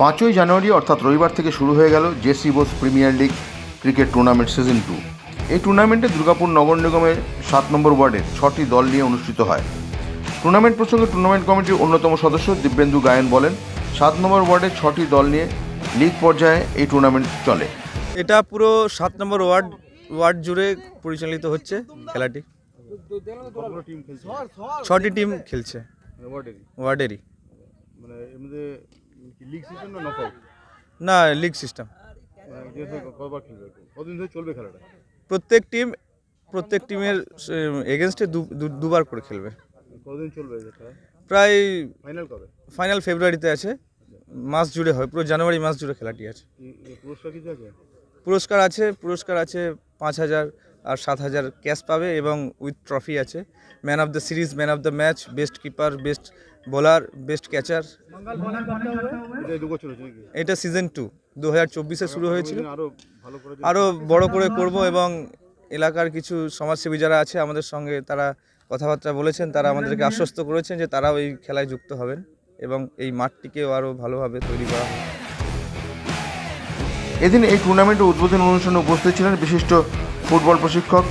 পাঁচই জানুয়ারি অর্থাৎ রবিবার থেকে শুরু হয়ে গেল JC Bose premier league cricket tournament season two. এই টুর্নামেন্টে দুর্গাপুর নগর নিগমের সাত নম্বর ওয়ার্ডের ছটি দল নিয়ে অনুষ্ঠিত হয়। টুর্নামেন্ট প্রসঙ্গে টুর্নামেন্ট কমিটির অন্যতম সদস্য দিব্যেন্দু গায়ন বলেন সাত নম্বর ওয়ার্ডের ছটি দল নিয়ে লিগ পর্যায়ে এই টুর্নামেন্ট চলে। এটা পুরো সাত নম্বর ওয়ার্ড ওয়ার্ড জুড়ে পরিচালিত হচ্ছে খেলাটি। ছটি টিম খেলছে। ওয়ার্ডেরই। ওয়ার্ডেরই। মানে লিগ সিস্টেম না নক না লিগ সিস্টেম যেহেতু কতবার খেলবে কতদিন ধরে চলবে খেলাটা? প্রত্যেক টিম প্রত্যেক টিমের এগেনস্টে দুবার করে খেলবে। কতদিন চলবে প্রায় ফাইনাল কবে? ফাইনাল ফেব্রুয়ারিতে আছে। মাস জুড়ে হয় পুরো জানুয়ারি মাস জুড়ে খেলাটি আছে। পুরস্কার কিছু আছে? পুরস্কার আছে পুরস্কার আছে পাঁচ হাজার আর সাত হাজার ক্যাশ পাবে এবং উইথ ট্রফি আছে। Man of the series man of the match best keeper best bowler best catcher এটা সিজন টু দু হাজার চব্বিশে শুরু হয়েছিল। দিন আরও ভালো করে যদি- আরও বড় করে করব এবং এলাকার কিছু সমাজসেবী যারা আছে আমাদের সঙ্গে তারা কথাবার্তা বলেছেন তারা আমাদেরকে আশ্বস্ত করেছেন যে তারাও এই খেলায় যুক্ত হবেন এবং এই মাঠটিকেও আরও ভালোভাবে তৈরি করা হবে এদিন এই টুর্নামেন্টের উদ্বোধন অনুষ্ঠানে উপস্থিত ছিলেন বিশিষ্ট ফুটবল প্রশিক্ষক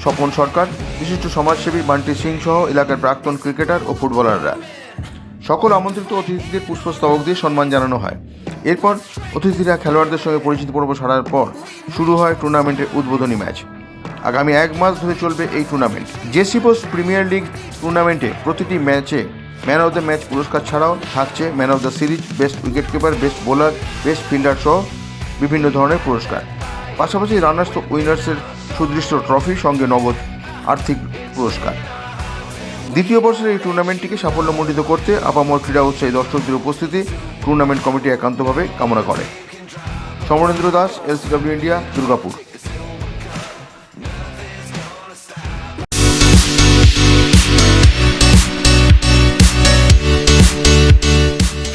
স্বপন সরকার বিশিষ্ট সমাজসেবী বান্টি সিং সহ এলাকার প্রাক্তন ক্রিকেটার ও ফুটবলাররা। সকল আমন্ত্রিত অতিথিদের পুষ্পস্তবক দিয়ে সম্মান জানানো হয়। এরপর অতিথিরা খেলোয়াড়দের সঙ্গে পরিচিতি পর্ব ছাড়ার পর শুরু হয় টুর্নামেন্টের উদ্বোধনী ম্যাচ। আগামী এক মাস ধরে চলবে এই টুর্নামেন্ট। জেসিপোস প্রিমিয়ার লিগ টুর্নামেন্টে প্রতিটি ম্যাচে ম্যান অফ দ্য ম্যাচ পুরস্কার ছাড়াও থাকছে man of the series, best wicket keeper best bowler, best fielder সহ বিভিন্ন ধরনের পুরস্কার। পাশাপাশি রানার্স উইনার্সের সুদৃষ্ট ট্রফি সঙ্গে নগদ আর্থিক পুরস্কার। দ্বিতীয় বর্ষের এই টুর্নামেন্টটিকে সাফল্যমণ্ডিত করতে আপামর ক্রীড়া উৎসাহী দর্শকদের উপস্থিতি টুর্নামেন্ট কমিটি একান্তভাবে কামনা করে। Samarendra Das, LCW India, Durgapur.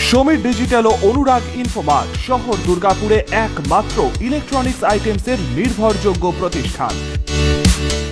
Samir digital ও অনুরাগ ইনফোমার্ট শহর দুর্গাপুরে একমাত্র ইলেকট্রনিক্স আইটেমসের নির্ভরযোগ্য প্রতিষ্ঠান।